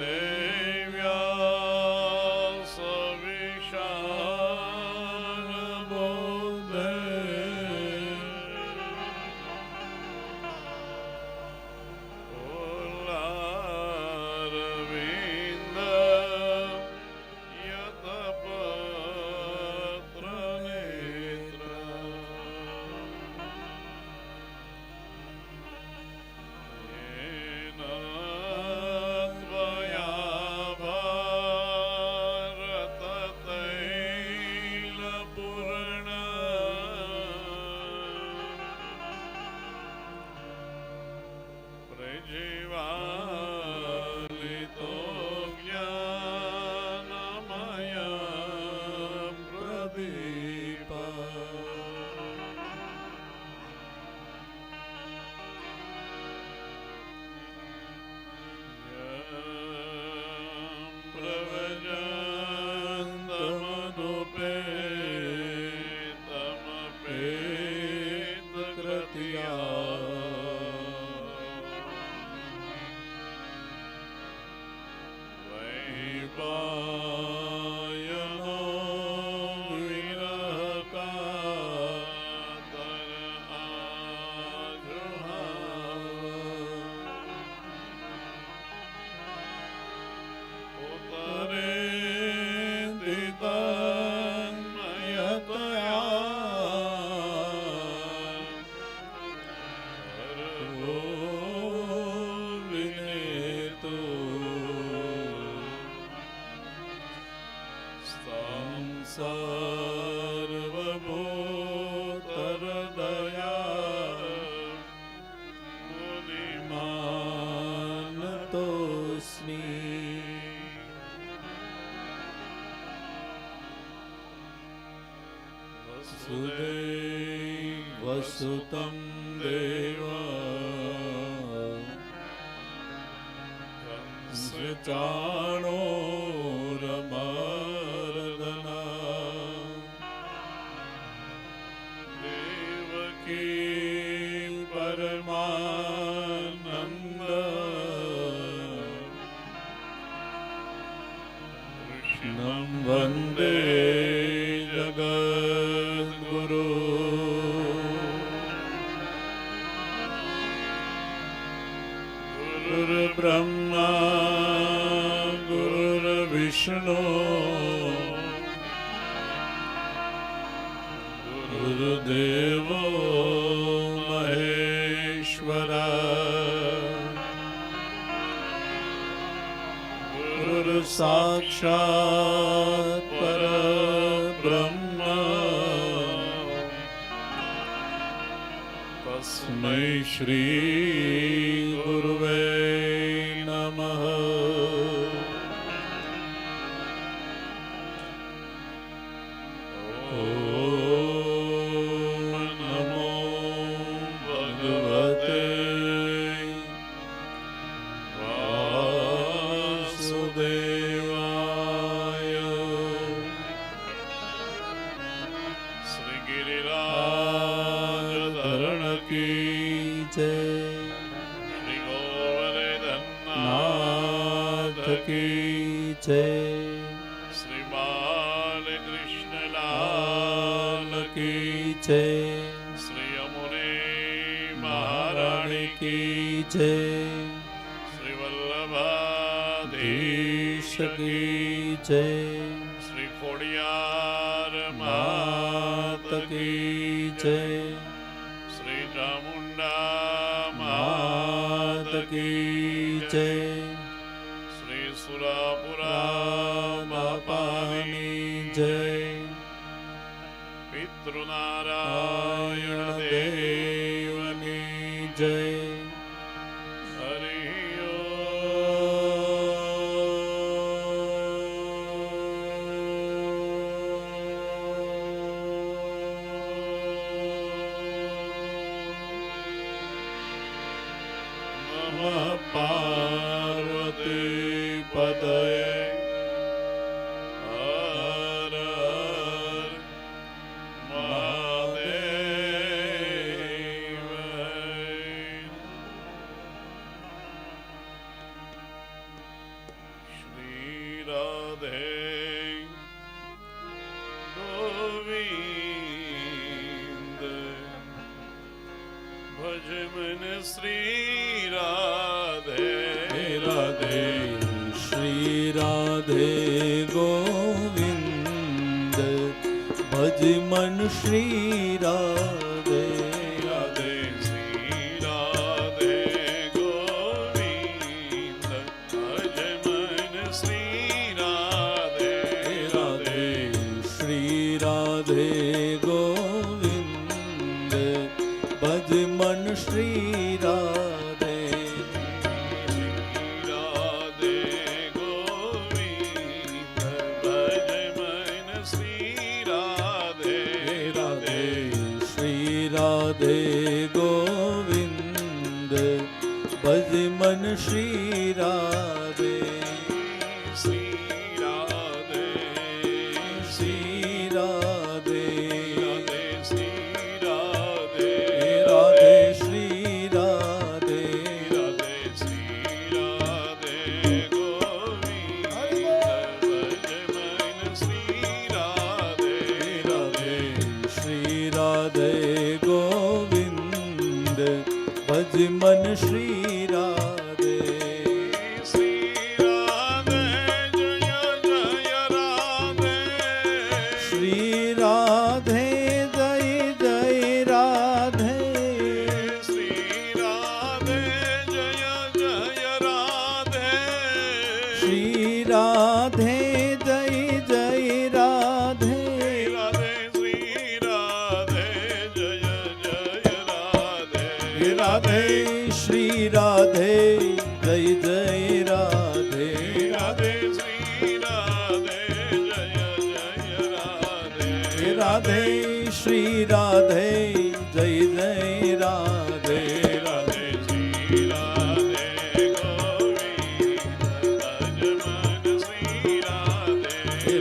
Amen. Shiva. Dano. સાક્ષાત પરબ્રહ્મ તસ્મૈ શ્રી છે નાથ કી છે શ્રી બાલ કૃષ્ણલાલ કી છે શ્રી અમુને મહારાણી કી છે શ્રી વલ્લભાધીશ કી છે પિતૃનારાયણ દેવની જય ભજ મન શ્રી રાધે રાધે શ્રી રાધે ગોવિંદ ભજ મન શ્રી રાધે श्री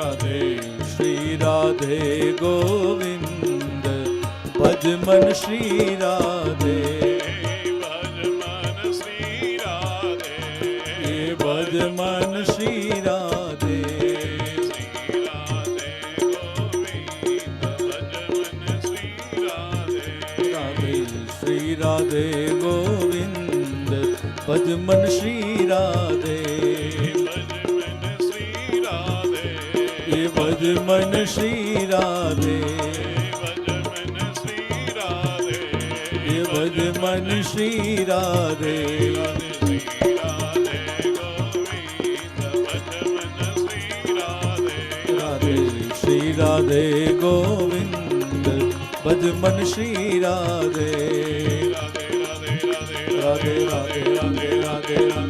રાધે, શ્રી રાધે ગોવિંદ, ભજમન શ્રી રાધે. ભજમન શ્રી રાધે. ભજમન શ્રી રાધે શ્રી રાધે ગોવિંદ, ભજમન શ્રી રાધે. ભજ મન શ્રી રાધે ભજ મન શ્રી રાધે શ્રી રાધે ગોવિંદ ભજ મન શ્રી રાધે રાધે રાધે રાધે રાધે રાધે રાધે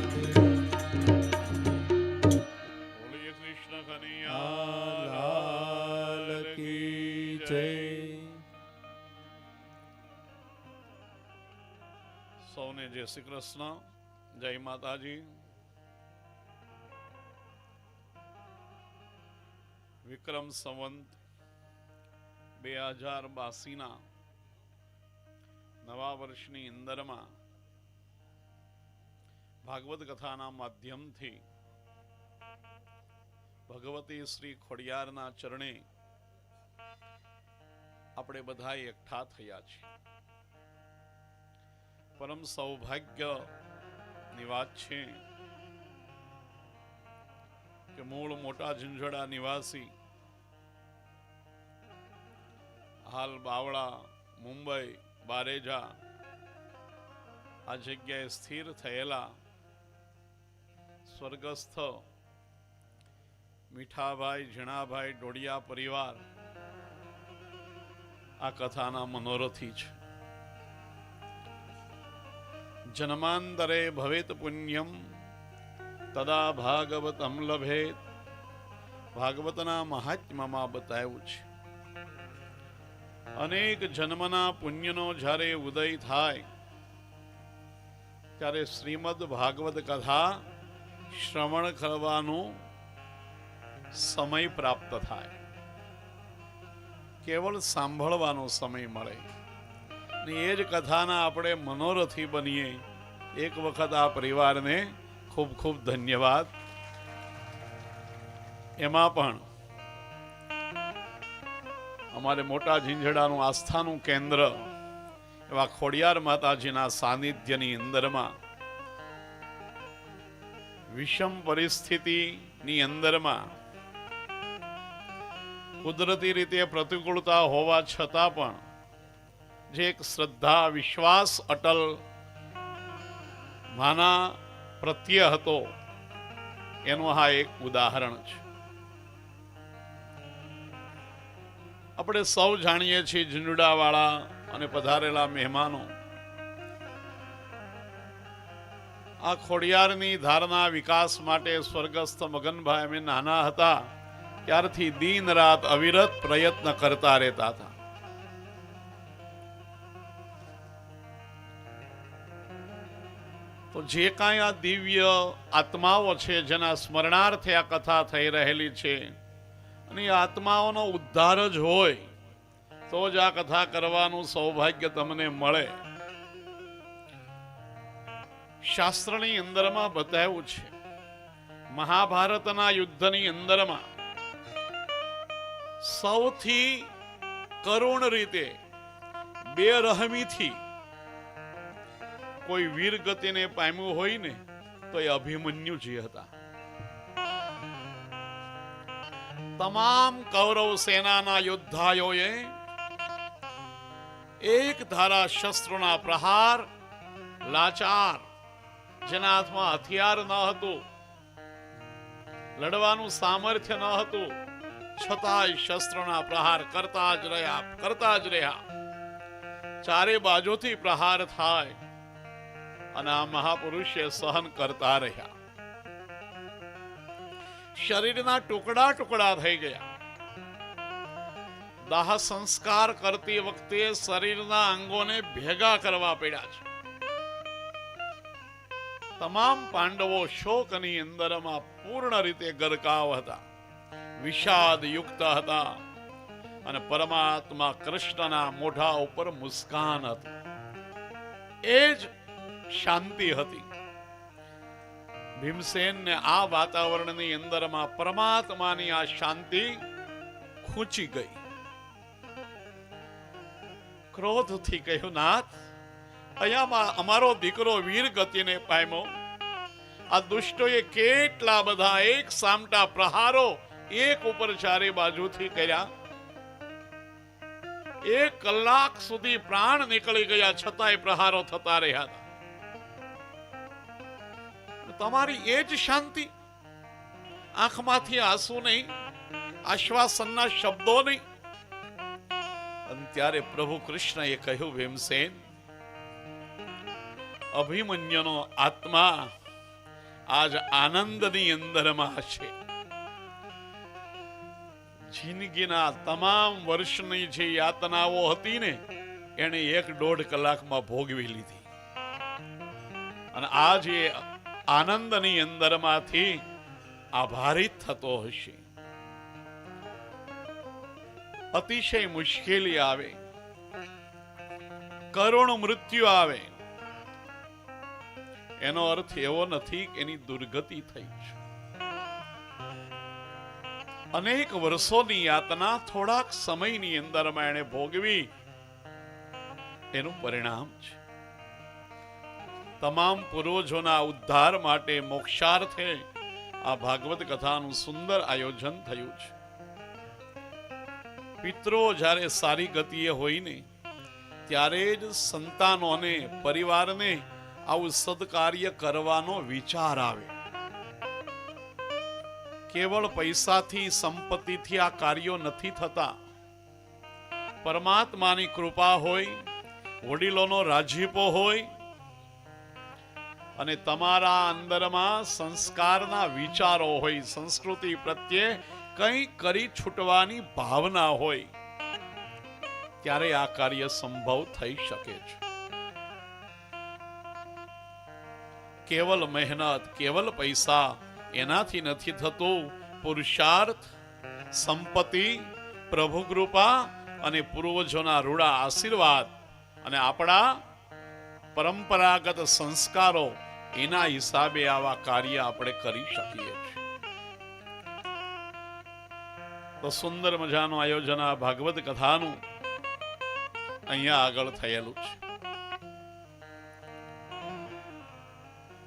કૃષ્ણ કનૈયા લાલ કી જય સૌને જય શ્રી કૃષ્ણ જય માતાજી વિક્રમ સંવંત બે હજાર બાસીના નવા વર્ષની અંદરમાં ભાગવત કથાના માધ્યમથી ભગવતી શ્રી ખોડિયારના ચરણે આપણે બધા એકઠા થયા છીએ. પરમ સૌભાગ્ય નિવાસ છે કે મૂળ મોટા ઝીંઝડા નિવાસી હાલ બાવળા, મુંબઈ, બારેજા આ જગ્યાએ સ્થિર થયેલા સ્વર્ગસ્થ મીઠાભાઈ, ઝીણાભાઈ, ડોડિયા પરિવાર આ કથાના મનોરથી છે. જન્માંતરે ભવેત પુણ્યમ, તદા ભાગવતમ લભેત. ભાગવતના મહાત્મ્યમાં બતાવ્યું છે. અનેક જન્મના પુણ્યનો જ્યારે ઉદય થાય, ત્યારે શ્રીમદ ભાગવત કથા શ્રવણ કરવાનો સમય પ્રાપ્ત થાય. કેવળ સાંભળવાનો સમય મળે. ને એ જ કથાના આપણે મનોરથી બનીએ. એક વખત આ પરિવારને ખૂબ ખૂબ ધન્યવાદ. એમાં પણ અમારે મોટા ઝીંઝડાનું આસ્થાનું કેન્દ્ર એવા ખોડિયાર માતાજીના સાનિધ્યની અંદરમાં, વિષમ પરિસ્થિતિની અંદરમાં કુદરતી રીતે પ્રતિકૂળતા હોવા છતાં પણ જે એક શ્રદ્ધા, વિશ્વાસ, અટલ માના પ્રત્યે હતો, એનું આ એક ઉદાહરણ છે. આપણે સૌ જાણીએ છીએ ઝીંડુડાવાળા અને પધારેલા મહેમાનો. આ ખોડિયારની ધારના વિકાસ માટે સ્વર્ગસ્થ મગનભાઈ અમે નાના હતા. ત્યારથી દિન રાત અવિરત પ્રયત્ન કરતા રહેતા હતા. તો જે કાંઈ આ દિવ્ય આત્માઓ છે, જેના સ્મરણાર્થે આ કથા થઈ રહેલી છે, અને આત્માઓનો ઉદ્ધાર જ હોય, તો જ આ કથા કરવાનું સૌભાગ્ય તમને મળે. શાસ્ત્રની અંદરમાં બતાવ્યું છે, મહાભારતના યુદ્ધની અંદરમાં સૌથી કરુણ રીતે, બેરહમીથી કોઈ વીર ગતિને પામ્યું હોય ને, તો એ અભિમન્યુજી હતા. તમામ કૌરવ સેનાના યોદ્ધાઓએ એક ધારા શસ્ત્રોના પ્રહાર, લાચાર જેના હાથમાં હથિયાર ન હતું, લડવાનું સામર્થ્ય ન હતું છતાંય શસ્ત્રના પ્રહાર કરતા જ રહ્યા, કરતા જ રહ્યા. ચારે બાજુથી પ્રહાર થાય અને આ મહાપુરુષે સહન કરતા રહ્યા. શરીરના ટુકડા ટુકડા થઈ ગયા. દાહ સંસ્કાર કરતી વખતે શરીરના અંગોને ભેગા કરવા પડ્યા છે. તમામ પાંડવો શોકની અંદરમાં પૂર્ણ રીતે ગરકાવ હતા. વિષાદ યુક્ત હતા. અને પરમાત્મા કૃષ્ણના મોઢા ઉપર મુસ્કાન હતી. એ જ શાંતિ હતી. ભીમસેનને આ વાતાવરણની અંદરમાં પરમાત્માની આ શાંતિ ખૂંચી ગઈ. ક્રોધથી કહ્યું, નાથ, અહીંયા અમારો દીકરો વીર ગતિને પામ્યો. આ દુષ્ટોએ કેટલા બધા એક સામટા પ્રહારો એક ઉપર ચારે બાજુથી કર્યા. એક કલાક સુધી પ્રાણ નીકળી ગયા, છતાંય પ્રહારો થતા રહ્યા હતા. તમારી એ જ શાંતિ? આંખમાંથી આંસુ નહીં, આશ્વાસનના શબ્દો નહીં. અને ત્યારે પ્રભુ કૃષ્ણએ કહ્યું, ભીમસેન, અભિમન્યુનો આત્મા આજ આનંદની અંદરમાં છે. જિંદગીના તમામ વર્ષની જે યાતનાઓ હતી ને, એને એક દોઢ કલાકમાં ભોગવી લીધી. અને આ જે આનંદની અંદરમાંથી આભારિત થતો હશે. અતિશય મુશ્કેલી આવે. કરુણ મૃત્યુ આવે. એનો અર્થ એવો નથી કે એની દુર્ગતિ થઈ છે. અનેક વર્ષોની યાતના થોડાક સમયની અંદરમાં એને ભોગવી. એનું પરિણામ છે. તમામ પૂર્વજોના ઉદ્ધાર માટે મોક્ષાર્થે આ ભાગવત કથાનું સુંદર આયોજન થયું છે. પિત્રો જ્યારે સારી ગતિએ હોય ને, ત્યારે જ સંતાનોને, પરિવારને આવું સદકાર્ય કરવાનો વિચાર આવે. કેવળ પૈસાથી સંપત્તિથી આ કાર્યો નથી થતા. પરમાત્માની કૃપા હોય, વડીલોનો રાજીપો હોય, અને તમારા અંદરમાં સંસ્કારના વિચારો હોય, સંસ્કૃતિ પ્રત્યે કંઈ કરી છૂટવાની ભાવના હોય, ત્યારે આ કાર્ય સંભવ થઈ શકે છે. કેવલ મહેનત, કેવલ પૈસા એનાથી નથી થતો પુરુષાર્થ, સંપત્તિ પ્રભુ કૃપા અને પૂર્વજોના રૂડા આશીર્વાદ અને આપણા પરંપરાગત સંસ્કારો એના હિસાબે આવા કાર્ય આપણે કરી શકીએ તો સુંદર મજાનું આયોજન આ ભાગવત કથાનું અહીંયા આગળ થયેલું છે.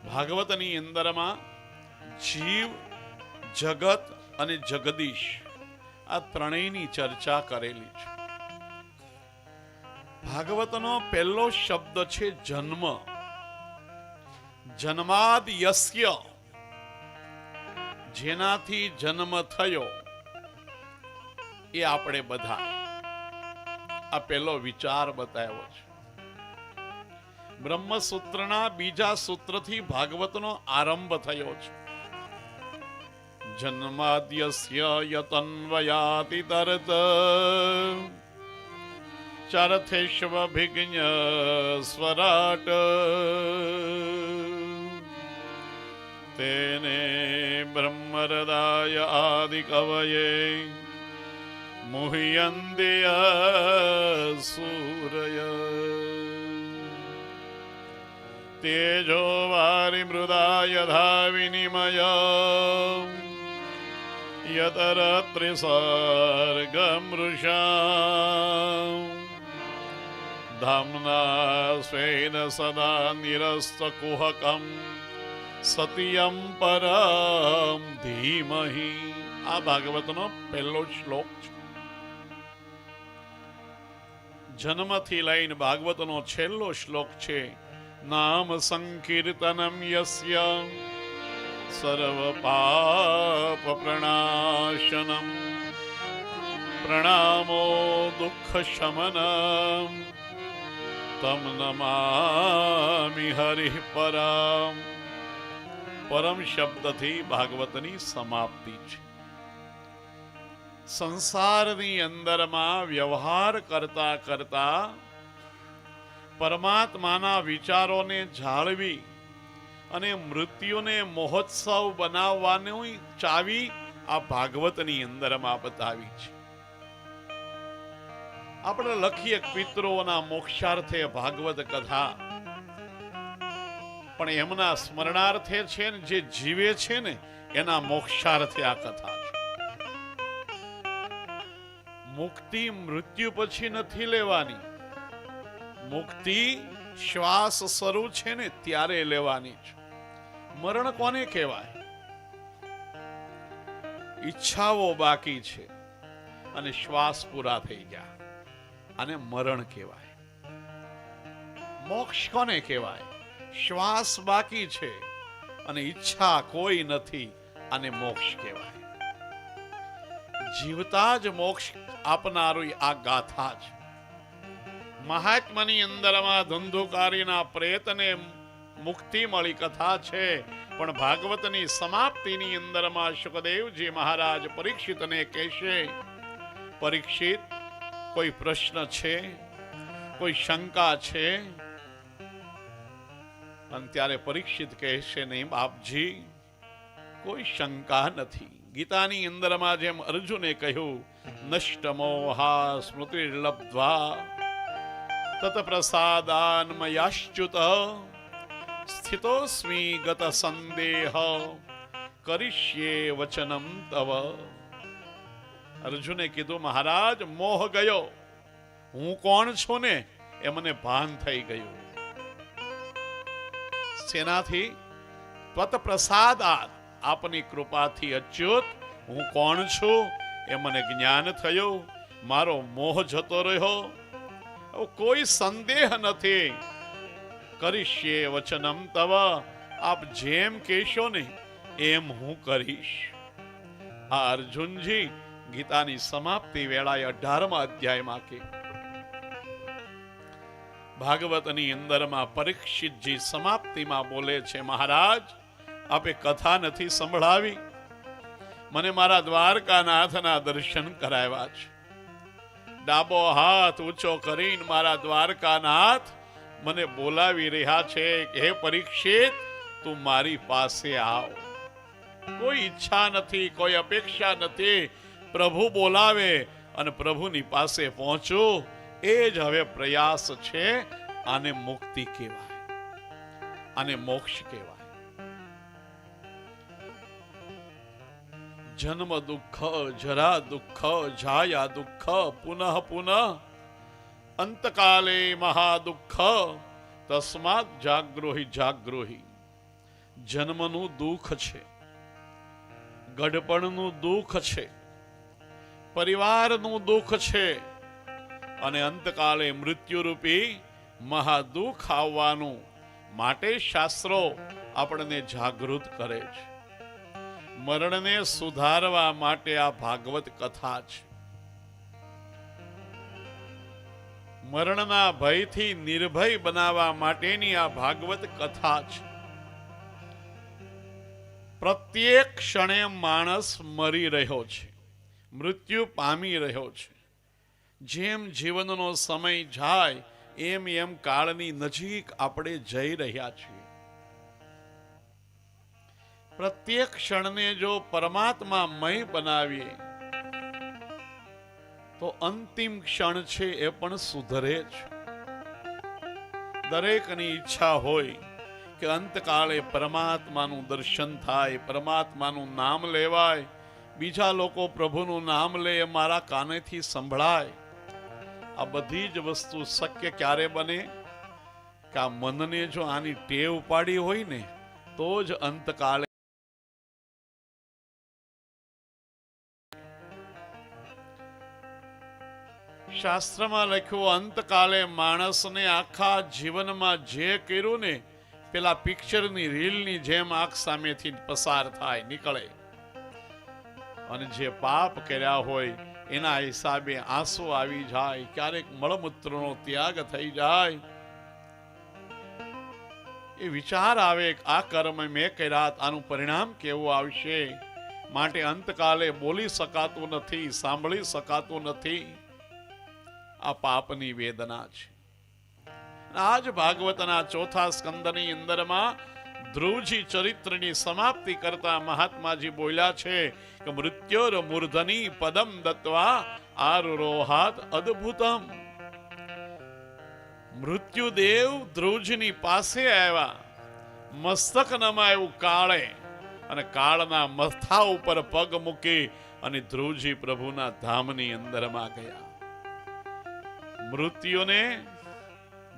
ભાગવતની અંદરમાં જીવ, જગત અને જગદીશ આ ત્રણેયની ચર્ચા કરેલી છે. ભાગવતનો પહેલો શબ્દ છે જન્મ. જન્માદ યસ્ય. જેનાથી જન્મ થયો એ આપણે બધા. આ પહેલો વિચાર બતાવ્યો છે. બ્રહ્મસૂત્રના બીજા સૂત્રથી ભાગવતનો આરંભ થયો છે. જન્માદ્યસ્ય યતન્વયાતિ તરત ચરથેશ્વભિજ્ઞ સ્વરાટ તેને બ્રહ્મરદાય આદિકવયે મુહ્યન્તિય સૂરય તેજો વારી મૃદા યથા ત્રિસર્ગમૃષા ધામ્ના સ્વેન સદા નિરસ્તકુહકમ સતિયમ પરમ ધીમહિ આ ભાગવતનો પહેલો શ્લોક છે જન્મથી લઈને ભાગવતનો છેલ્લો શ્લોક છે નામ સંકીર્તનમ યસ્ય પ્રણામો દુઃખ શમનમ તમ નમામિ હરિ પરમ પરમ શબ્દથી ભાગવતની સમાપ્તિ છે સંસારની અંદરમાં વ્યવહાર કરતા કરતા પરમાત્માના વિચારોને જાળવી અને મૃત્યુને મહોત્સવ બનાવવાની ચાવી આ ભાગવતની અંદરમાં બતાવી છે. આપણે લખીએ પિત્રોના મોક્ષાર્થે ભાગવત કથા. પણ એમના સ્મરણાર્થે છે ને, જે જીવે છે ને, એના મોક્ષાર્થે આ કથા છે. મુક્તિ મૃત્યુ પછી નથી લેવાની. મુક્તિ શ્વાસ શરૂ છે ને ત્યારે લેવાની છે. મરણ કોને કહેવાય? ઈચ્છાઓ બાકી છે અને શ્વાસ પૂરા થઈ ગયા અને મરણ કહેવાય. મોક્ષ કોને કહેવાય? શ્વાસ બાકી છે અને ઈચ્છા કોઈ નથી અને મોક્ષ કહેવાય. જીવતા જ મોક્ષ આપનારું આ ગાથા છે. મહાત્માની અંદરમાં ધંધુકારીના પ્રેતને મુક્તિ મળી કથા છે. પણ ભાગવતની સમાપ્તિની અંદરમાં સુખદેવજી મહારાજ પરીક્ષિતને કહેશે, પરીક્ષિત, કોઈ પ્રશ્ન છે? કોઈ શંકા છે? અને ત્યારે પરીક્ષિત કહેશે, નહીં બાપજી, કોઈ શંકા નથી. ગીતાની અંદરમાં જેમ અર્જુને કહ્યું, નષ્ટ મોહા સ્મૃતિ લબ્ધ્વા તત પ્રસાદાન્મયાશ્ચ્યુત સ્થિતોસ્મી ગત સંદેહ કરિષ્યે વચનમ તવ અર્જુને કીધું મહારાજ મોહ ગયો હું કોણ છું ને? એ મને ભાન થઈ ગયું. સેનાથી ત્વત પ્રસાદાત આપની કૃપાથી અચ્યુત, હું કોણ છું? એ મને જ્ઞાન થયું. મારો મોહ જતો રહ્યો. કોઈ સંદેહ નથી. કરીશ્યે વચનમ તવ. આપ જેમ કહેશો ને એમ હું કરીશ. આ અર્જુનજી, ગીતાની સમાપ્તિ વેળાએ અઢારમા અધ્યાયમાં કે. ભાગવતની અંદરમાં પરીક્ષિતજી સમાપ્તિમાં બોલે છે, મહારાજ, આપે કથા નથી સંભળાવી. મને મારા દ્વારકાનાથના દર્શન કરાવ્યા છે. ડાબો હાથ ઊંચો કરીને મારા દ્વારકાનાથ મને બોલાવી રહ્યા છે હે પરીક્ષિત, તું મારી પાસે આવ. કોઈ ઈચ્છા નથી, કોઈ અપેક્ષા નથી. પ્રભુ બોલાવે અને પ્રભુની પાસે પહોંચું. એ જ હવે પ્રયાસ છે, આને મુક્તિ કહેવાય. આને મોક્ષ કહેવાય. જન્મ દુઃખ જરા દુઃખ જાયા દુઃખ પુનઃ પુનઃ. અંતકાલે મહાદુઃખ તસ્માત જાગ્રોહી જાગ્રોહી. જન્મનું દુઃખ છે, ગડપણનું દુઃખ છે, પરિવારનું દુઃખ છે, અને અંતકાલે મૃત્યુરૂપી મહાદુઃખ આવવાનું માટે શાસ્ત્રો આપણને જાગૃત કરે છે. મરણને સુધારવા માટે આ ભાગવત કથા છે. મરણના ભયથી નિર્ભય બનાવવા માટેની આ ભાગવત કથા છે. પ્રત્યેક ક્ષણે માણસ મરી રહ્યો છે, મૃત્યુ પામી રહ્યો છે. જેમ જીવનનો સમય જાય, એમ એમ કાળની નજીક આપણે જઈ રહ્યા છીએ. પ્રત્યેક ક્ષણને જો પરમાત્મા મય બનાવીએ, તો અંતિમ ક્ષણ છે એ પણ સુધરે જ. દરેકની ઈચ્છા હોય કે અંતકાળે પરમાત્માનું દર્શન થાય, પરમાત્માનું નામ લેવાય, બીજા લોકો પ્રભુનું નામ લે એ મારા કાનેથી સંભળાય. આ બધી જ વસ્તુ શક્ય ક્યારે બને? કે આ મનને જો આની ટેવ પાડી હોય ને, તો જ અંતકાળે શાસ્ત્રમાં લખ્યું, અંતકાલે માણસને આખા જીવનમાં જે કર્યું ને, પેલા પિક્ચરની રીલની જેમ આંખ સામેથી પસાર થાય, નીકળે. અને જે પાપ કર્યા હોય, એના હિસાબે આંસુ આવી જાય, ક્યારેક મળમૂત્રનો ત્યાગ થઈ જાય. એ વિચાર આવે આ કર્મ મેં કર્યા, આનું પરિણામ કેવું આવશે? માટે અંતકાલે બોલી શકાતું નથી, સાંભળી શકાતું નથી. આ પાપની વેદના છે. આજ ભાગવતના ચોથા સ્કંદની અંદરમાં ધ્રુવજી ચરિત્રની સમાપ્તિ કરતા મહાત્માજી બોલ્યા છે કે મૃત્યોર મૂર્ધની પદમ દત્વા આરોહાત અદ્ભુતમ. મૃત્યુદેવ ધ્રુવજીની પાસે આવ્યા. મસ્તક નમાયું કાળે અને કાળના મથા ઉપર પગ મૂકી અને ધ્રુવજી પ્રભુના ધામની અંદરમાં ગયા. મૃત્યુને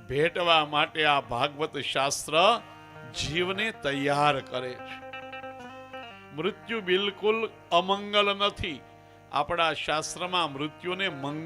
ભેટવા માટે આ ભાગવત શાસ્ત્ર જીવને તૈયાર કરે છે. મૃત્યુ બિલકુલ અમંગલ નથી. આપણા શાસ્ત્રમાં મૃત્યુને મંગલ